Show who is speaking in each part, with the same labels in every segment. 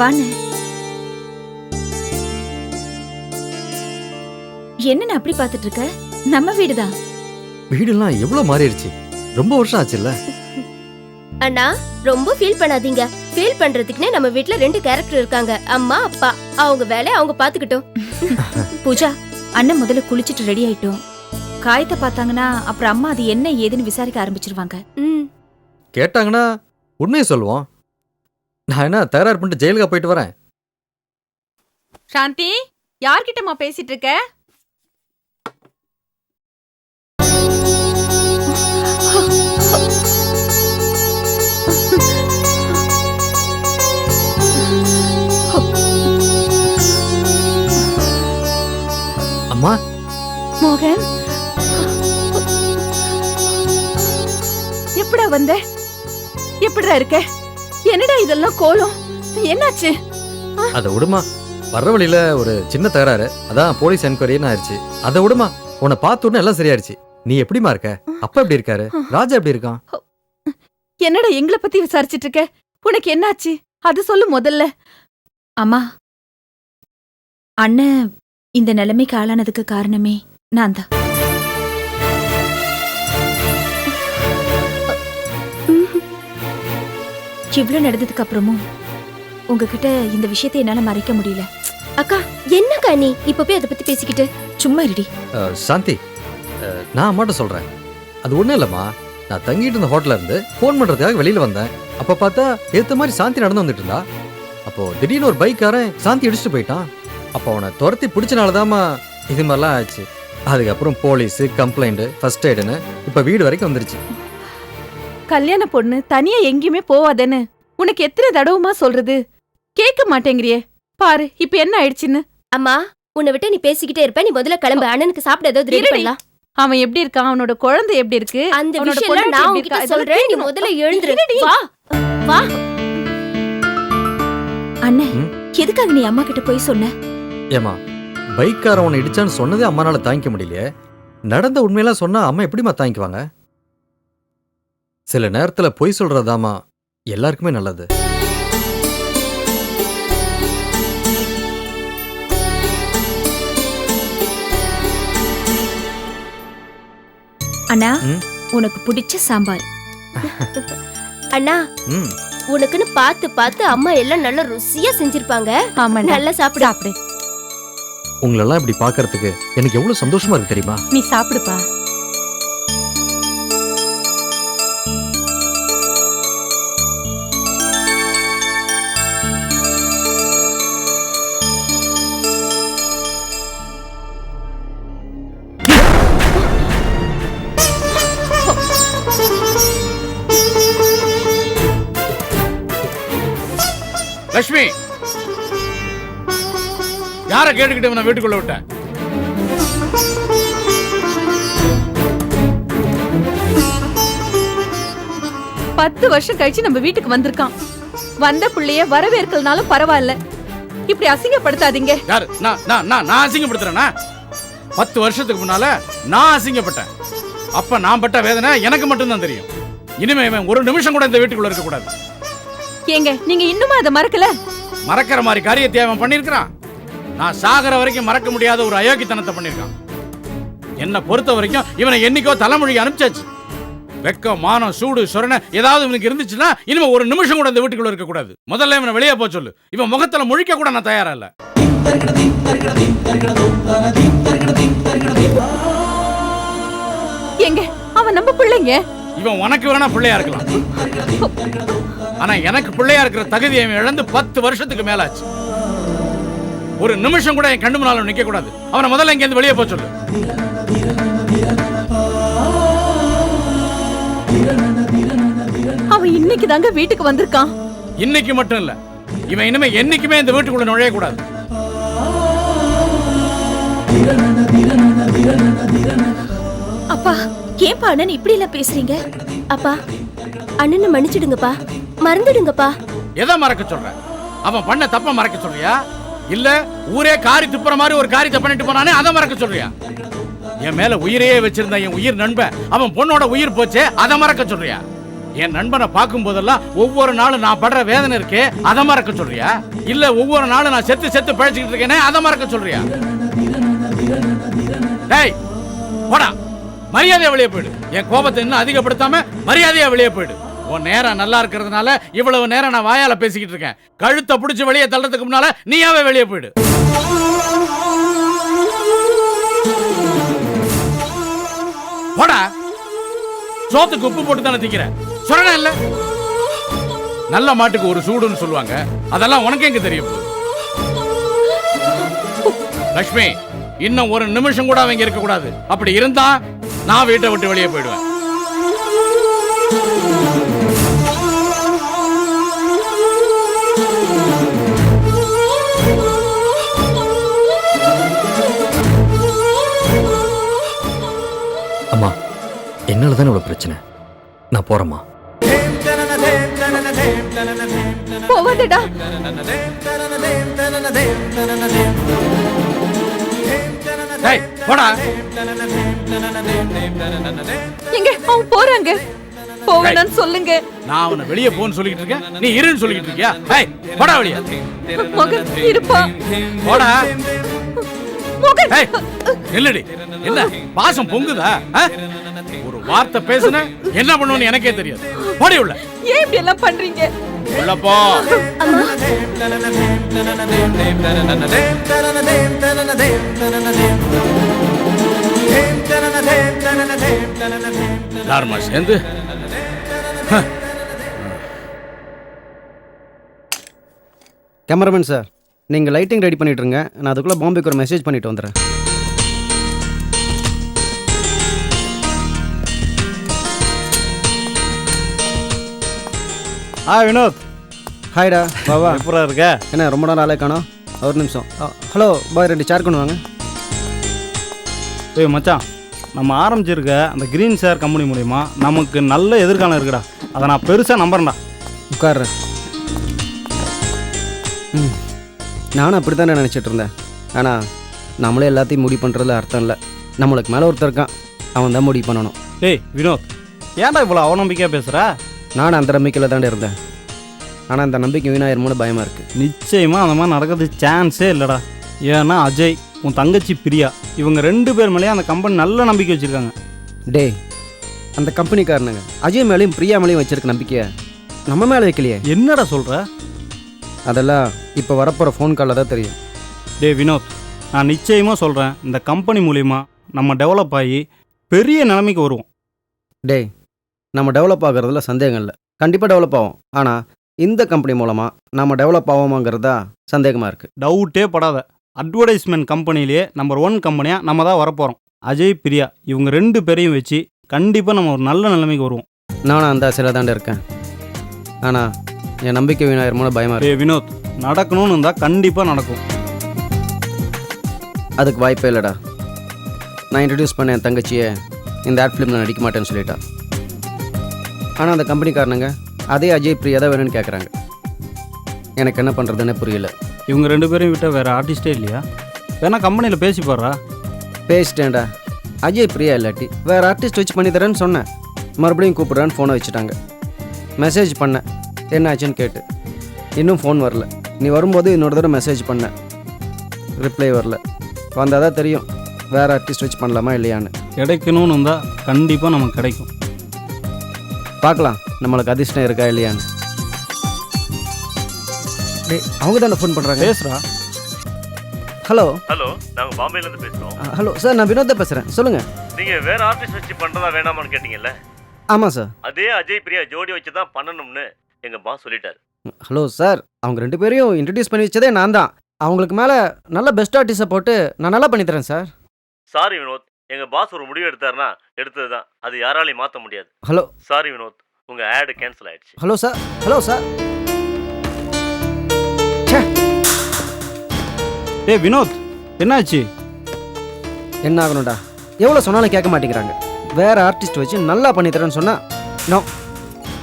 Speaker 1: வாண்ணே என்னன்னு அப்படி பார்த்துட்டு இருக்க நம்ம வீடுதான்.
Speaker 2: வீடெல்லாம் எவ்வளவு மாறிடுச்சு? ரொம்ப வருஷம் ஆச்சுல்ல?
Speaker 3: அண்ணா ரொம்ப ஃபீல் பண்ணாதீங்க. ஃபீல் பண்றதுக்குனே நம்ம வீட்ல ரெண்டு கேரக்டர் இருக்காங்க. அம்மா அப்பா. அவங்க வேலையை அவங்க பாத்துக்கிட்டோம்
Speaker 1: பூஜா அண்ணன் முதல்ல குளிச்சிட்டு ரெடி ஆயிட்டோம். காயத்தை பார்த்தாங்கன்னா அப்புறம் அம்மா அது என்ன ஏதுன்னு விசாரிக்க ஆரம்பிச்சிருவாங்க.
Speaker 2: கேட்டாங்கன்னா உண்மையை சொல்லுவோம். நான் என்ன தகராறு பண்ணிட்டு ஜெயிலுக்கா போயிட்டு வரேன்?
Speaker 4: சாந்தி யார்கிட்டம்மா பேசிட்டு இருக்க
Speaker 2: அம்மா?
Speaker 4: மோகன்? எப்படா வந்த? எப்படிடா இருக்க? என்னடா இதெல்லாம் கோலம்? என்னாச்சு?
Speaker 2: அதை விடுமா. வர்ற வழியில ஒரு சின்ன தகராறு. அதான் போலீஸ் என்கொயரின்னு ஆயிடுச்சு அதை விடுமா. உன்னை பார்த்த எல்லாம் சரியாயிடுச்சு நீ எப்படிமா இருக்க? அப்பா எப்படி இருக்காரு? ராஜா எப்படி இருக்கான்?
Speaker 4: என்னடா எங்களை பத்தி விசாரிச்சிட்டு இருக்க? உனக்கு என்னாச்சு? அது சொல்லு முதல்ல.
Speaker 1: அம்மா அண்ணன் இந்த நிலைமைக்கு ஆளானதுக்கு காரணமே நான் தான் இவ்ளோ நடந்ததுக்கு அப்புறமும் உங்ககிட்ட இந்த விஷயத்தை என்னால மறைக்க முடியல.
Speaker 3: அக்கா என்னக்கா நீ? இப்ப போய் அதை பத்தி பேசிக்கிட்டு.
Speaker 1: சும்மா இருடி.
Speaker 2: அஹ், சாந்தி அஹ், நான் அம்மாட்ட சொல்றேன். அது ஒண்ணும் இல்லம்மா. நான் தங்கிட்டு இருந்த ஹோட்டல்ல இருந்து ஃபோன் பண்றதுக்காக வெளியில வந்தேன். அப்ப பார்த்தா ஏத்த மாதிரி சாந்தி நடந்து வந்துட்டு இருந்தா. அப்போ திடீர்னு ஒரு பைக்காரன் சாந்தி அடிச்சுட்டு போயிட்டான். அப்போ அவனை துரத்தி பிடிச்சனாலதாம்மா இது மாதிரிலாம் ஆச்சு. அதுக்கப்புறம் போலீஸ் கம்ப்ளைண்ட் ஃபர்ஸ்ட் எய்டுன்னு இப்ப வீடு வரைக்கும் வந்துருச்சு.
Speaker 4: கல்யாண பொண்ணு தனியா எங்கேயுமே போவாதேன்னு உனக்கு எத்தனை தடவுமா சொல்றது? கேட்க மாட்டேங்கிறியே. பாரு இப்ப என்ன ஆயிடுச்சுன்னு?
Speaker 3: அம்மா உன்னை விட்டு நீ பேசிக்கிட்டே இருப்ப. நீ முதல்ல கிளம்பு. அண்ணனுக்கு சாப்பிட ஏதாவது ரெடி. பண்ணலாம்.
Speaker 4: அவன் எப்படி இருக்கான்? அவனோட குழந்தை எப்படி இருக்கு?
Speaker 3: அந்த விஷயம் நான் உன்கிட்ட? சொல்றேன். நீ முதல்ல எழுந்துரு. வா. வா.
Speaker 1: அண்ணன்
Speaker 2: ம்?
Speaker 1: எதுக்காக நீ அம்மா கிட்ட போய் சொன்ன?
Speaker 2: ஏமா பைக்காரன் உன்னை இடிச்சான்னு சொன்னதே அம்மானால தாங்கிக்க முடியலையே. நடந்த உண்மையெல்லாம் சொன்னா அம்மா எப்படிம்மா தாங்கிக்குவாங்க? சில நேரத்துல பொய் சொல்றதாமா எல்லாருக்குமே நல்லது.
Speaker 1: அண்ணா
Speaker 2: ம்?
Speaker 1: உனக்கு பிடிச்ச சாம்பார்.
Speaker 3: அண்ணா
Speaker 2: ம்.
Speaker 3: உனக்குன்னு பார்த்து பார்த்து அம்மா எல்லாம் நல்லா ருசியா செஞ்சிருப்பாங்க.
Speaker 4: ஆமாண்டா
Speaker 3: நல்லா சாப்பிடு.
Speaker 4: சாப்பிடு.
Speaker 2: உங்களெல்லாம் இப்படி பார்க்கறதுக்கு எனக்கு எவ்வளவு சந்தோஷமா இருக்கு தெரியுமா?
Speaker 4: நீ சாப்பிடுப்பா.
Speaker 5: யார கேட்டுக்கிட்டு நான் வீட்டுக்குள்ள விட்டேன்
Speaker 4: பத்து வருஷம் கழிச்சு நம்ம வீட்டுக்கு வந்திருக்கான். வந்த புள்ளைய வரவேற்கலனாலும் பரவாயில்ல. இப்படி அசிங்கப்படுத்தாதீங்க.
Speaker 5: யாரு? நான் நான் நான் நான் அசிங்கப்படுத்துறேனா? பத்து வருஷத்துக்கு முன்னால நான் அசிங்கப்பட்டேன். அப்ப நான் பட்ட வேதனை எனக்கு மட்டும்தான் தெரியும். இனிமே இவன் ஒரு நிமிஷம் கூட இந்த வீட்டுக்குள்ள இருக்க கூடாது
Speaker 4: ஏங்க நீங்க இன்னுமா அதை மறக்கல?
Speaker 5: மறக்கிற மாதிரி காரியத்தை அவன் பண்ணியிருக்கிறான். நான் சாகிற வரைக்கும் மறக்க முடியாத ஒரு அயோக்கியத்தனத்தை பண்ணியிருக்கான். என்னை பொறுத்த வரைக்கும் இவனை என்னைக்கோ தலைமொழி அனுப்பிச்சாச்சு. வெக்கம் மானம் சூடு சொரணை ஏதாவது இவனுக்கு இருந்துச்சுன்னா இனிமே ஒரு நிமிஷம் கூட இந்த வீட்டுக்குள்ள இருக்க கூடாது முதல்ல இவனை வெளியே போக சொல்லு. இவன் முகத்துல முழிக்க கூட நான் தயாரா இல்ல.
Speaker 4: ஏங்க அவன் நம்ம பிள்ளைங்க?
Speaker 5: இவன் உனக்கு வேணா பிள்ளையா இருக்கலாம். ஆனா எனக்கு பிள்ளையா இருக்கிற தகுதியை இவன் இழந்து பத்து வருஷத்துக்கு மேலாச்சு. ஒரு நிமிஷம் கூட என் கண்ணு முன்னால நிக்க கூடாது அவனை முதல்ல இங்க இருந்து வெளியே போக சொல்லு.
Speaker 4: அவன் இன்னைக்கு தாங்க வீட்டுக்கு வந்திருக்கான்.
Speaker 5: இன்னைக்கு மட்டும் இல்ல இவன் இனிமே என்னைக்குமே இந்த வீட்டுக்குள்ள நுழைய கூடாது
Speaker 1: அப்பா ஏன்பா அண்ணன் இப்படி எல்லாம் பேசுறீங்க?
Speaker 3: அப்பா அண்ணனை மன்னிச்சிடுங்கப்பா மறந்துடுங்கப்பா.
Speaker 5: எதை மறக்க சொல்ற? அவன் பண்ண தப்ப மறக்க சொல்றியா? இல்ல ஊரே காரி துப்புற மாதிரி ஒரு காரியத்தை பண்ணிட்டு போனானே அதை மறக்க சொல்றியா? என் மேல உயிரையே வச்சிருந்த என் உயிர் நண்பன் அவன் பொண்ணோட உயிர் போச்சே அதை மறக்க சொல்றியா? என் நண்பனை பார்க்கும் போதெல்லாம் ஒவ்வொரு நாளும் நான் படுற வேதனை இருக்கே அதை மறக்க சொல்றியா? இல்ல ஒவ்வொரு நாளும் நான் செத்து செத்து பழச்சிக்கிட்டு இருக்கேனே அதை மறக்க சொல்றியா? டேய் போடா. மரியாதையா வெளியே போயிடு. என் கோபத்தை இன்னும் அதிகப்படுத்தாம மரியாதையா வெளியே போயிடு. உன் நேரம் நல்லா இருக்கிறதுனால இவ்வளவு நேரம் நான் வாயால பேசிக்கிட்டு இருக்கேன். கழுத்தை பிடிச்சி வெளியே தள்ளுறதுக்கு முன்னால நீயாவே வெளியே போயிடு. போடா. சோத்துக்கு உப்பு போட்டு தானே திக்கிற. சொல்லணும் இல்ல? நல்ல மாட்டுக்கு ஒரு சூடுன்னு சொல்லுவாங்க. அதெல்லாம் உனக்கு எங்க தெரியும்? லக்ஷ்மி இன்னும் ஒரு நிமிஷம் கூட அவங்க இருக்க கூடாது அப்படி இருந்தா நான் வீட்டை விட்டு வெளியே போயிடுவேன்.
Speaker 2: என்னால தானே இவ்வளோ பிரச்சனை? நான் போறேம்மா.
Speaker 4: போவாதடா.
Speaker 5: டேய் போடா.
Speaker 4: எங்க? அவன் போறாங்க. சொல்லுங்க.
Speaker 5: நான் அவனை வெளியே போன்னு சொல்லிட்டு இருக்கேன். நீ இருன்னு சொல்லிட்டு இருக்கியா? டேய் போடா வெளியே.
Speaker 4: மகன் இருப்பா.
Speaker 5: போடா. நில்லுடி என்ன பாசம் பொங்குதா? ஒரு வார்த்தை பேசுன என்ன பண்ணுவேன்னு எனக்கே தெரியாது. போடி உள்ள.
Speaker 4: ஏன் இப்படி எல்லாம் பண்றீங்க?
Speaker 5: உள்ள போ. எல்லாருமா சேர்ந்து?
Speaker 6: கேமராமேன் சார் நீங்கள் லைட்டிங் ரெடி பண்ணிட்டு இருங்க நான் அதுக்குள்ளே பாம்பேக்கு ஒரு மெசேஜ் பண்ணிட்டு வந்துடுறேன்.
Speaker 7: ஆ வினோத்
Speaker 6: ஹாய்டா பாவா
Speaker 7: எப்பரா இருக்க?
Speaker 6: என்ன ரொம்ப நேரம் ஆளே காணோம். ஒரு நிமிஷம். ஹலோ பாய் ரெண்டு சேர் கொண்டு வாங்க.
Speaker 7: ஏய் மச்சான் நம்ம ஆரம்பிச்சிருக்க அந்த கிரீன் ஷேர் கம்பெனி மூலிமா நமக்கு நல்ல எதிர்காலம் இருக்குடா. அதை நான் பெருசாக நம்புறேன்டா.
Speaker 6: உட்கார்றேன். ம். நானும் அப்படி தானே நினச்சிட்டு இருந்தேன். ஆனால் நம்மளே எல்லாத்தையும் முடிவு பண்ணுறதுல அர்த்தம் இல்லை. நம்மளுக்கு மேலே ஒருத்தர் இருக்கான். அவன் தான் முடிவு பண்ணணும்.
Speaker 7: ஏய் வினோத் ஏன்டா இவ்வளோ அவநம்பிக்கையாக பேசுகிற
Speaker 6: நானும் அந்த நம்பிக்கையில் தாண்டே இருந்தேன். ஆனால் அந்த நம்பிக்கை வீணாயிருமோன்னு பயமாக இருக்குது
Speaker 7: நிச்சயமாக அந்த மாதிரி நடக்கிறது சான்ஸே இல்லைடா. ஏன்னா அஜய் உன் தங்கச்சி பிரியா இவங்க ரெண்டு பேர் மேலேயும் அந்த கம்பெனி நல்ல நம்பிக்கை வச்சுருக்காங்க.
Speaker 6: டேய் அந்த கம்பெனிக்காரனுங்க அஜய் மேலேயும் பிரியா மேலேயும் வச்சிருக்க நம்பிக்கையை நம்ம மேலே வைக்கலையே.
Speaker 7: என்னடா சொல்கிற
Speaker 6: அதெல்லாம் இப்போ வரப்போகிற ஃபோன் காலில் தான் தெரியும்.
Speaker 7: டேய் வினோத் நான் நிச்சயமாக சொல்கிறேன் இந்த கம்பெனி மூலிமா நம்ம டெவலப் ஆகி பெரிய நிலைமைக்கு வருவோம்.
Speaker 6: டேய் நம்ம டெவலப் ஆகிறதுல சந்தேகம் இல்லை. கண்டிப்பாக டெவலப் ஆகும் ஆனால் இந்த கம்பெனி மூலமாக நம்ம டெவலப் ஆவோமாங்கிறது தான் சந்தேகமாக இருக்குது
Speaker 7: டவுட்டே படாத அட்வர்டைஸ்மெண்ட் கம்பெனிலேயே நம்பர் ஒன் கம்பெனியாக நம்ம தான் வரப்போகிறோம் அஜய் பிரியா இவங்க ரெண்டு பேரையும் வச்சு கண்டிப்பாக நம்ம ஒரு நல்ல நிலைமைக்கு வருவோம்.
Speaker 6: நானும் அந்த ஆசையில் தாண்டே இருக்கேன். ஆனால் என் நம்பிக்கை வீணாயிருமோன்னு பயமாக இருக்கு.
Speaker 7: வினோத் நடக்கணும்னு இருந்தால் கண்டிப்பாக நடக்கும்.
Speaker 6: அதுக்கு வாய்ப்பே இல்லைடா. நான் இன்ட்ரடியூஸ் பண்ண என் தங்கச்சியை இந்த ஆட் ஃபிலிமில் நடிக்க மாட்டேன்னு சொல்லிட்டா. ஆனால் அந்த கம்பெனிக்காரனுங்க அதே அஜய் பிரியா தான் வேணும்னு கேட்குறாங்க எனக்கு என்ன பண்ணுறதுன்னே புரியல.
Speaker 7: இவங்க ரெண்டு பேரையும் விட்டால் வேறு ஆர்டிஸ்டே இல்லையா? வேணா கம்பெனியில் பேசி பாடுறா
Speaker 6: பேசிட்டேன்டா. அஜய் பிரியா இல்லாட்டி வேறு ஆர்டிஸ்ட் வச்சு பண்ணி தரேன்னு சொன்னேன். மறுபடியும் கூப்பிட்றேன்னு ஃபோனை வச்சுட்டாங்க. மெசேஜ் பண்ணேன். என்ன ஆச்சுன்னு கேட்டு. இன்னும் ஃபோன் வரல. நீ வரும்போது இன்னொரு தடவை மெசேஜ் பண்ணேன் ரிப்ளை வரல. வந்தால் தான் தெரியும். வேறு ஆர்டிஸ்ட் வச்சு பண்ணலாமா இல்லையான்னு.
Speaker 7: கிடைக்கணும்னு இருந்தால் கண்டிப்பாக நமக்கு கிடைக்கும்.
Speaker 6: பார்க்கலாம். நம்மளுக்கு அதிர்ஷ்டம் இருக்கா இல்லையான்னு. டேய் அவங்க தானே ஃபோன் பண்ணுறாங்க
Speaker 7: பேசுகிறா
Speaker 6: ஹலோ
Speaker 8: ஹலோ நாங்க பாம்பேல இருந்து பேசுறோம்.
Speaker 6: ஹலோ சார் நான் வினோத்தை பேசுகிறேன் சொல்லுங்கள்
Speaker 8: நீங்க வேற ஆர்டிஸ்ட் வச்சு பண்றதா வேணாமான்னு கேட்டீங்கல்ல?
Speaker 6: ஆமாம் சார்
Speaker 8: அதே அஜய் பிரியா ஜோடி வச்சு தான் பண்ணணும்னு. எங்க பாஸ் சொல்லிட்டாரு.
Speaker 6: Hello sir. அவங்க ரெண்டு பேரையும் இன்ட்ரடியூஸ் பண்ணி வச்சதே நான் தான். அவங்களுக்கு மேலே நல்ல பெஸ்ட் ஆர்டிஸ்ட்டை போட்டு நான் நல்லா பண்ணி தரேன் சார்.
Speaker 8: சாரி வினோத். எங்க பாஸ் ஒரு முடிவு எடுத்தாருன்னா எடுத்தது தான். அது யாராலையும் மாத்த முடியாது.
Speaker 6: ஹலோ.
Speaker 8: சாரி வினோத். உங்க ஆடு கேன்சல் ஆயிடுச்சு.
Speaker 6: Hello sir. Hello sir.
Speaker 7: டே வினோத் என்னாச்சு?
Speaker 6: என்ன ஆகணும்டா எவ்வளோ சொன்னாலும் கேட்க மாட்டேங்கிறாங்க. வேற ஆர்டிஸ்ட் வச்சு நல்லா பண்ணி தரேன்னு சொன்னா நோ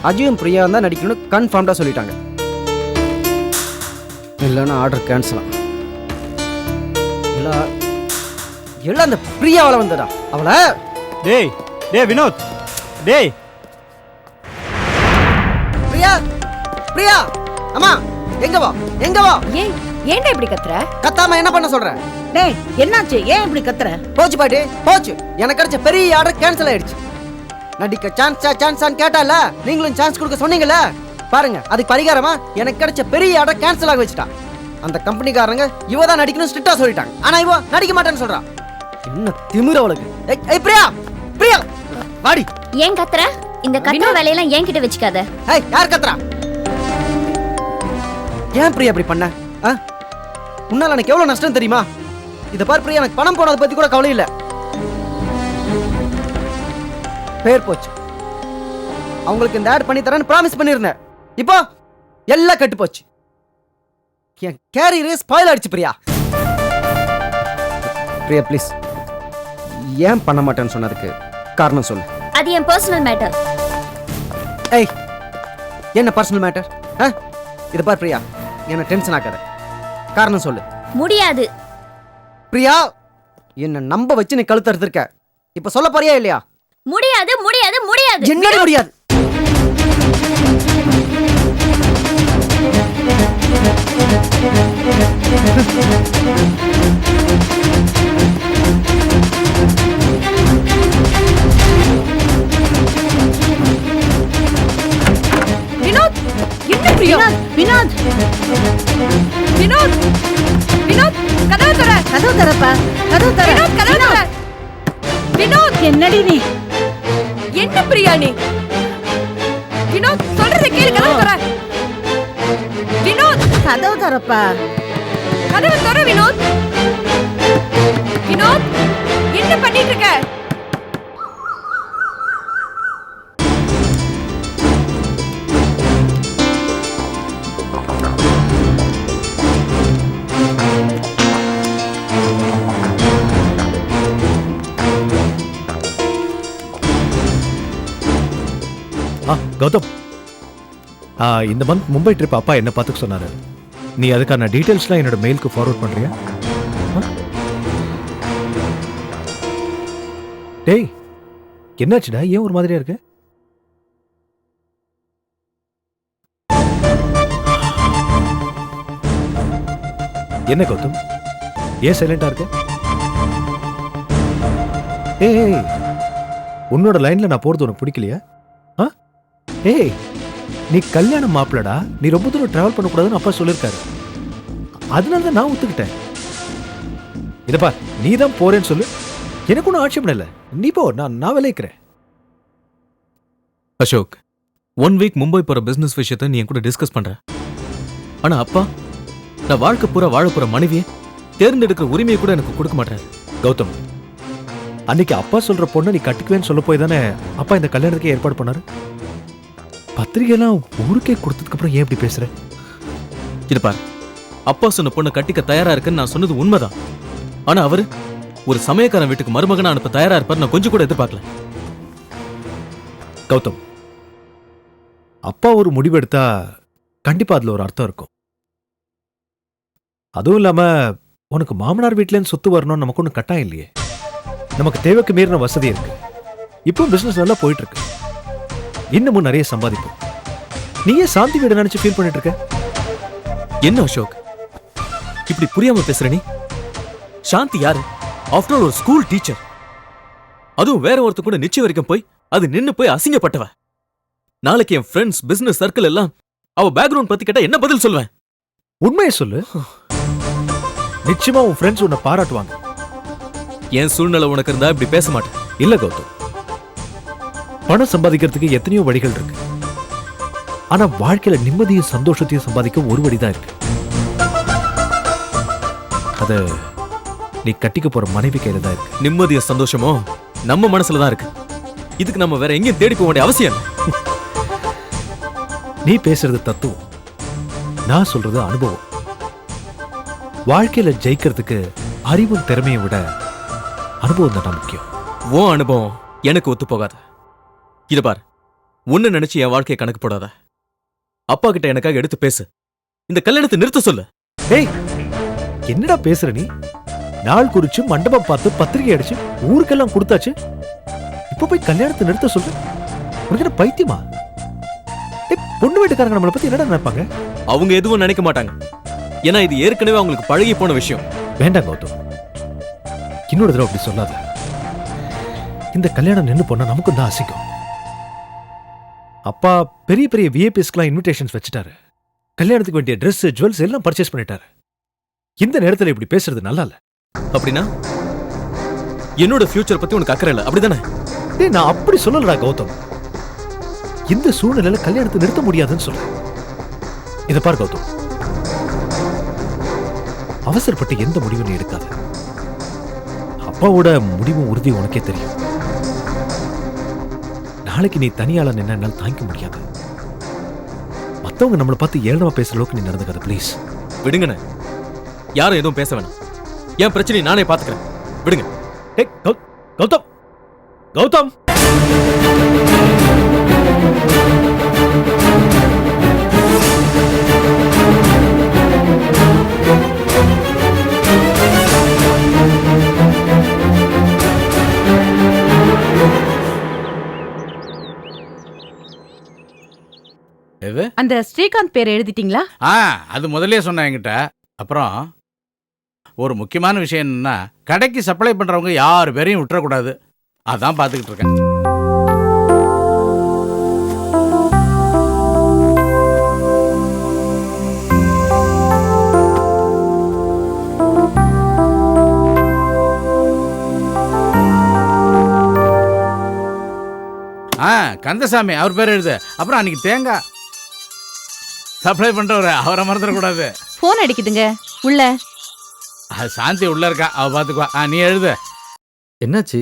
Speaker 6: அஜயும் பிரியா தான் நடிக்கணும்னு கன்ஃபார்ம்டாக சொல்லிட்டாங்க. இல்லைன்னா ஆர்டர் கேன்சலாம் எல்லாம் எல்லாம் அந்த பிரியாவால் வந்ததா? அவளை?
Speaker 7: டேய் டேய் வினோத் டேய்.
Speaker 6: அம்மா எங்க வா எங்க வா?
Speaker 1: ஏய் ஏன்டா இப்படி கத்துற?
Speaker 6: கத்தாம என்ன பண்ண சொல்ற?
Speaker 9: டேய் என்னாச்சு? ஏன் இப்படி கத்துற?
Speaker 6: போச்சு பாட்டி போச்சு. எனக்கு கிடைச்ச பெரிய ஆர்டர் கேன்சல் ஆயிடுச்சு. நடிக்க சான்ஸா சான்ஸான்னு கேட்டால நீங்களும் சான்ஸ் கொடுக்க சொன்னீங்கல்ல? பாருங்க அதுக்கு பரிகாரமா எனக்கு கிடைச்ச பெரிய ஆர்டர் கேன்சல் ஆக வச்சுட்டான் அந்த கம்பெனிக்காரங்க இவ தான் நடிக்கணும் ஸ்ட்ரிக்டா சொல்லிட்டாங்க. ஆனா இவ நடிக்க மாட்டேன்னு சொல்றான் என்ன திமிர அவளுக்கு. ஏய், பிரியா பிரியா வாடி.
Speaker 3: ஏன் கத்துற? இந்த கத்துற வேலையெல்லாம் என்கிட்ட வச்சுக்காத.
Speaker 6: ஏய் யார் கத்துறா? ஏன் பிரியா அப்படி பண்ண? உன்னால எனக்கு எவ்வளவு நஷ்டம் தெரியுமா? இத பார் பிரியா எனக்கு பணம் போனதை பத்தி கூட கவலை இல்ல. பேர் போச்சு. அவங்களுக்கு இந்த ஆட் பண்ணி தரேன்னு ப்ராமிஸ் பண்ணியிருந்தேன் இப்போ எல்லாம் கெட்டு போச்சு. என் கேரியரே ஸ்பாயில் ஆயிடுச்சு பிரியா. பிரியா ப்ளீஸ் ஏன் பண்ண மாட்டேன்னு சொன்னதுக்கு காரணம் சொல்லு.
Speaker 3: அது என் பர்சனல் மேட்டர்
Speaker 6: ஏய் என்ன பர்சனல் மேட்டர் ஆ? இதை பார் பிரியா. என்ன டென்ஷன் ஆக்காத. காரணம் சொல்லு.
Speaker 3: முடியாது.
Speaker 6: பிரியா என்ன நம்ப வச்சு நீ கழுத்து அறுத்திருக்க. இப்ப சொல்ல போறியா இல்லையா?
Speaker 3: முடியாது முடியாது முடியாது.
Speaker 6: என்னடி முடியாது.
Speaker 4: வினோத் என்ன பிரியா?
Speaker 9: வினோத்
Speaker 4: வினோத். வினோத் கதவை தர
Speaker 9: கதவு தரப்பா கதவு தர
Speaker 4: வினோத் கதவை தர வினோத்.
Speaker 9: என்னடி நீ?
Speaker 4: என்ன பிரியா நீ வினோத் சொல்றத கேளு கதவை தர வினோத்!
Speaker 9: கதவு தரப்பா
Speaker 4: கதவை தர வினோத். வினோத் என்ன பண்ணிட்டு இருக்க?
Speaker 10: ஆ கௌதம். இந்த மந்த் மும்பை ட்ரிப் அப்பா என்ன பார்த்துக்க சொன்னாரு. நீ அதுக்கான டீட்டெயில்ஸ்லாம் என்னோட மெயிலுக்கு ஃபார்வர்ட் பண்ணுறியா டேய் என்னாச்சுடா? ஏன் ஒரு மாதிரியா இருக்கு? என்ன கௌதம்? ஏன் சைலண்டா இருக்க? ஏய் உன்னோட லைன்ல நான் போறது உனக்கு பிடிக்கலையா? ஏய் நீ கல்யாணம் மாப்பிளடா நீ ரொம்ப தூரம் டிராவல் பண்ணக்கூடாதுன்னு அப்பா சொல்லியிருக்காரு. அதனால தான் நான் ஒத்துக்கிட்டேன். இதப்பா நீ தான் போறேன்னு சொல்லு. எனக்கு ஒன்றும் ஆட்சேபணம் இல்லை. நீ போ நான் நான் விளைக்கிறேன்
Speaker 11: அசோக் ஒன் வீக் மும்பை போற பிசினஸ் விஷயத்த நீ என் கூட டிஸ்கஸ் பண்ற. ஆனா அப்பா நான் வாழ்க்கை பூரா வாழ போற மனைவியை தேர்ந்தெடுக்கிற உரிமையை கூட எனக்கு கொடுக்க மாட்டாரு.
Speaker 10: கௌதம் அன்னைக்கு அப்பா சொல்ற பொண்ணை நீ கட்டிக்குவேன்னு சொல்ல போய் தானே அப்பா இந்த கல்யாணத்துக்கு ஏற்பாடு பண்ணாரு? பத்திரிகைலாம் ஊருக்கே கொடுத்ததுக்கு அப்புறம் ஏன் இப்படி பேசுற?
Speaker 11: இது பார் அப்பா சொன்ன பொண்ணை கட்டிக்க தயாரா இருக்குன்னு நான் சொன்னது உண்மைதான். ஆனா அவரு ஒரு சமயக்காரன் வீட்டுக்கு மருமகனா அனுப்ப தயாரா இருப்பார் நான் கொஞ்சம் கூட எதிர்பார்க்கல.
Speaker 10: கௌதம் அப்பா ஒரு முடிவெடுத்தா கண்டிப்பா அதுல ஒரு அர்த்தம் இருக்கும். அதுவும் இல்லாம உனக்கு மாமனார் வீட்லேருந்து சொத்து வரணும்னு நமக்கு ஒன்றும் கட்டாயம் இல்லையே. நமக்கு தேவைக்கு மீறின வசதி இருக்கு. இப்போ பிசினஸ் நல்லா போயிட்டு இருக்கு. இன்னமும் நிறைய சம்பாதிப்போம். நீ ஏன் சாந்தி வீடு நினைச்சு ஃபீல் பண்ணிட்டு இருக்க?
Speaker 11: என்ன அசோக்? இப்படி புரியாம பேசுற நீ? சாந்தி யாரு? ஆஃப்டர் ஆல் ஒரு ஸ்கூல் டீச்சர் அதுவும் வேற ஒருத்தர் கூட நிச்சயம் வரைக்கும் போய் அது நின்னு போய் அசிங்கப்பட்டவ. நாளைக்கு என் ஃப்ரெண்ட்ஸ் பிசினஸ் சர்க்கிள் எல்லாம் அவ பேக்ரவுண்ட் பத்தி கேட்டா என்ன பதில் சொல்வேன்
Speaker 10: உண்மையை சொல்லு. நிச்சயமா உன் ஃப்ரெண்ட்ஸ் உன்னை பாராட்டுவாங்க.
Speaker 11: என் சூழ்நிலை உனக்கு இருந்தா இப்படி பேச மாட்டேன்.
Speaker 10: இல்ல கௌதம். பணம் சம்பாதிக்கிறதுக்கு எத்தனையோ வழிகள் இருக்கு. ஆனா வாழ்க்கையில நிம்மதியும் சந்தோஷத்தையும் சம்பாதிக்க ஒரு வழிதான் இருக்கு. அத நீ கட்டிக்க போற மனைவி கையில தான் இருக்கு.
Speaker 11: நிம்மதிய சந்தோஷமோ நம்ம மனசுல தான் இருக்கு. இதுக்கு நம்ம வேற எங்கேயும் தேடி போக வேண்டிய அவசியம் இல்லை.
Speaker 10: நீ பேசுறது தத்துவம். நான் சொல்றது அனுபவம். வாழ்க்கையில ஜெயிக்கிறதுக்கு அறிவும் திறமையை விட அனுபவம் தான் முக்கியம்.
Speaker 11: உன் அனுபவம் எனக்கு ஒத்து போகாத. இத பார். உன்னை நினைச்சு என் வாழ்க்கையை கணக்கு போடாத. அப்பா கிட்ட எனக்காக எடுத்து பேசு. இந்த கல்யாணத்தை நிறுத்த சொல்லு.
Speaker 10: ஏய் என்னடா பேசுற நீ? நாள் குறிச்சு மண்டபம் பார்த்து பத்திரிகை அடிச்சு ஊருக்கெல்லாம் கொடுத்தாச்சு. இப்ப போய் கல்யாணத்தை நிறுத்த சொல்லு. உனக்கு என்ன பைத்தியமா? பொண்ணு வீட்டுக்காரங்க நம்மளை பத்தி என்னடா நினைப்பாங்க?
Speaker 11: அவங்க எதுவும் நினைக்க மாட்டாங்க. ஏன்னா இது ஏற்கனவே அவங்களுக்கு பழகி போன விஷயம்.
Speaker 10: வேண்டாம் கௌதம். இன்னொரு தடவை அப்படி சொல்லாத. இந்த கல்யாணம் நின்னு போனா நமக்கும் தான் அசிங்கம். அப்பா பெரிய பெரிய விஏபிஸ்க்குலாம் இன்விடேஷன்ஸ் வச்சுட்டாரு. கல்யாணத்துக்கு வேண்டிய Dress ஜுவல்ஸ் எல்லாம் பர்ச்சேஸ் பண்ணிட்டாரு. இந்த நேரத்துல இப்படி பேசுறது நல்லா இல்ல.
Speaker 11: அப்படின்னா? என்னோட ஃபியூச்சர் பத்தி உனக்கு அக்கறை இல்லை. அப்படிதானே?
Speaker 10: டேய் நான் அப்படி சொல்லலடா கௌதம். இந்த சூழ்நிலையில கல்யாணத்தை நிறுத்த முடியாதுன்னு சொல்றேன். இத பார் கௌதம். அவசரப்பட்டு எந்த முடிவும் நீ எடுக்காத. அப்பாவோட முடிவும் உறுதி உனக்கே தெரியும். நாளைக்கு நீ தனியால நின்னா என்னால தாங்கிக்க முடியாது. மற்றவங்க நம்மளை பார்த்து ஏளனமா பேசுற அளவுக்கு நீ நடந்துக்காத ப்ளீஸ்
Speaker 11: விடுங்கண்ணே. யாரும் எதுவும் பேச வேணாம். என் பிரச்சனையை நானே பார்த்துக்கிறேன். விடுங்க.
Speaker 10: டேய் கௌ- கௌதம்! கௌதம்!
Speaker 5: எது
Speaker 4: அந்த ஸ்ரீகாந்த் பேரை எழுதிட்டீங்களா?
Speaker 5: ஆ அது முதல்லயே சொன்னேன் என்கிட்ட. அப்புறம் ஒரு முக்கியமான விஷயம் என்னன்னா கடைக்கு சப்ளை பண்றவங்க யார் பேரையும் விட்டுறக்கூடாது. அதான் பார்த்துக்கிட்டு இருக்கேன். ஆ கந்தசாமி அவர் பேர் எழுது. அப்புறம் அன்னைக்கு தேங்காய். சப்ளை பண்றவர் அவரை மறந்துடக்கூடாது.
Speaker 4: போன் அடிக்குதுங்க. உள்ள.
Speaker 5: அது சாந்தி உள்ள இருக்கா? அவ பாத்துக்குவா. ஆ நீ எழுது.
Speaker 2: என்னாச்சு?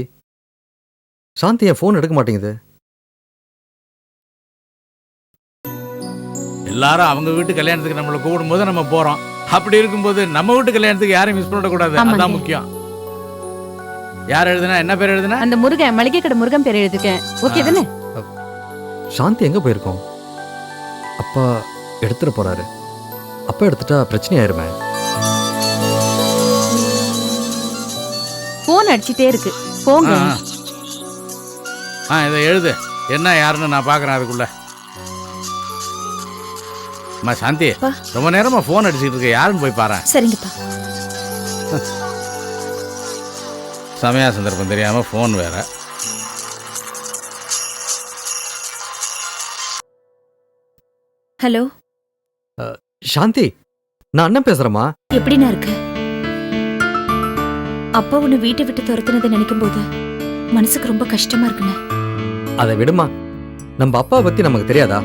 Speaker 2: சாந்தி என் ஃபோன் எடுக்க மாட்டேங்குது.
Speaker 5: எல்லாரும் அவங்க வீட்டு கல்யாணத்துக்கு நம்மளை கூப்பிடும்போது நம்ம போறோம். அப்படி இருக்கும்போது நம்ம வீட்டு கல்யாணத்துக்கு யாரையும் மிஸ் பண்ணக்கூடாது.
Speaker 4: ஆமாங்க.
Speaker 5: அதான் முக்கியம். யார் எழுதுனா என்ன பேர் எழுதுனா?
Speaker 4: அந்த முருகன் மளிகை கடை முருகன் பேரை எழுதிருக்கேன். ஓகே தானே?
Speaker 2: சாந்தி எங்க போயிருக்கோம்? அப்பா எடுத்துட போறாரு. அப்பா எடுத்துட்டா பிரச்சனை ஆயிருமே
Speaker 4: போன் அடிச்சிட்டே இருக்கு. போங்க.
Speaker 5: ஆ, ஆ. ஆ இதை எழுது. என்ன யாருன்னு நான் பார்க்கறேன் அதுக்குள்ள. அம்மா சாந்தி. ரொம்ப நேரமா ஃபோன் அடிச்சிட்டு இருக்க. யாருன்னு போய் பாரு
Speaker 1: சரிங்கப்பா.
Speaker 5: சமயா சந்தர்ப்பம் தெரியாம ஃபோன் வேற.
Speaker 1: ஹலோ
Speaker 2: சாந்தி நான் அண்ணன் பேசுறேம்மா.
Speaker 1: எப்படிண்ணா இருக்கு? அப்பா உன்னை வீட்டை விட்டு துரத்துனதை நினைக்கும் போது மனசுக்கு ரொம்ப கஷ்டமா இருக்குண்ணே.
Speaker 2: அதை விடுமா. நம்ம அப்பா பத்தி நமக்கு தெரியாதா?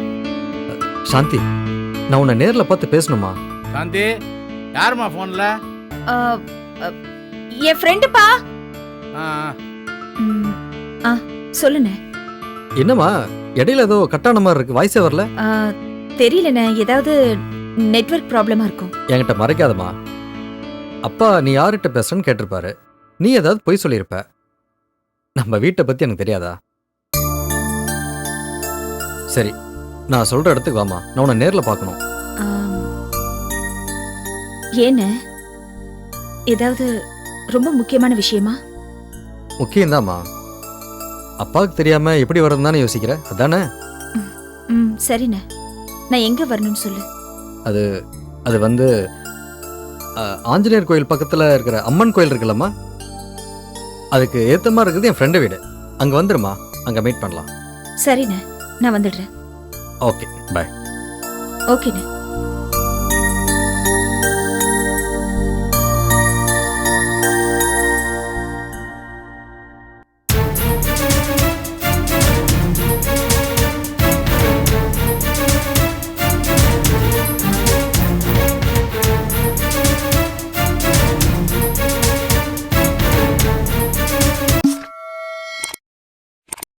Speaker 2: சாந்தி நான் உன்னை நேர்ல பார்த்து பேசணுமா?
Speaker 5: சாந்தி
Speaker 1: ஆ, அ, என் ஃப்ரெண்டுப்பா சொல்லுண்ணே.
Speaker 2: என்னம்மா இடையில ஏதோ கட்டான மாதிரி இருக்கு. வாய்ஸே வரல.
Speaker 1: தெரியலண்ணே. ஏதாவது நெட்வொர்க் ப்ராப்ளமா இருக்கும்.
Speaker 2: என்கிட்ட மறைக்காதம்மா. அப்பா நீ யார்கிட்ட பேசுறன்னு கேட்டிருப்பாரு. நீ ஏதாவது பொய் சொல்லியிருப்ப. நம்ம வீட்டை பத்தி எனக்கு தெரியாதா? சரி நான் சொல்ற இடத்துக்கு வாமா நான் உன்னை நேர்ல பார்க்கணும்.
Speaker 1: ஆம். ஏண்ணே? ஏதாவது ரொம்ப முக்கியமான விஷயமா?
Speaker 2: முக்கியம்தாம்மா. அப்பாவுக்கு தெரியாம எப்படி வரதுன்னு தானே யோசிக்கிற? அதானே?
Speaker 1: ம் சரிண்ணே. நான் எங்க வரணும்னு சொல்லு.
Speaker 2: அது வந்து அஹ், ஆஞ்சநேயர் கோயில் பக்கத்துல இருக்கிற அம்மன் கோயில் இருக்குல்லம்மா? அதுக்கு ஏத்த மாதிரி இருக்குது என் ஃப்ரெண்டு வீடு. அங்க வந்துருமா அங்க மீட் பண்ணலாம்.
Speaker 1: சரிண்ணே. நான் வந்துடுறேன்.
Speaker 2: ஓகே பாய்
Speaker 1: ஓகேண்ணே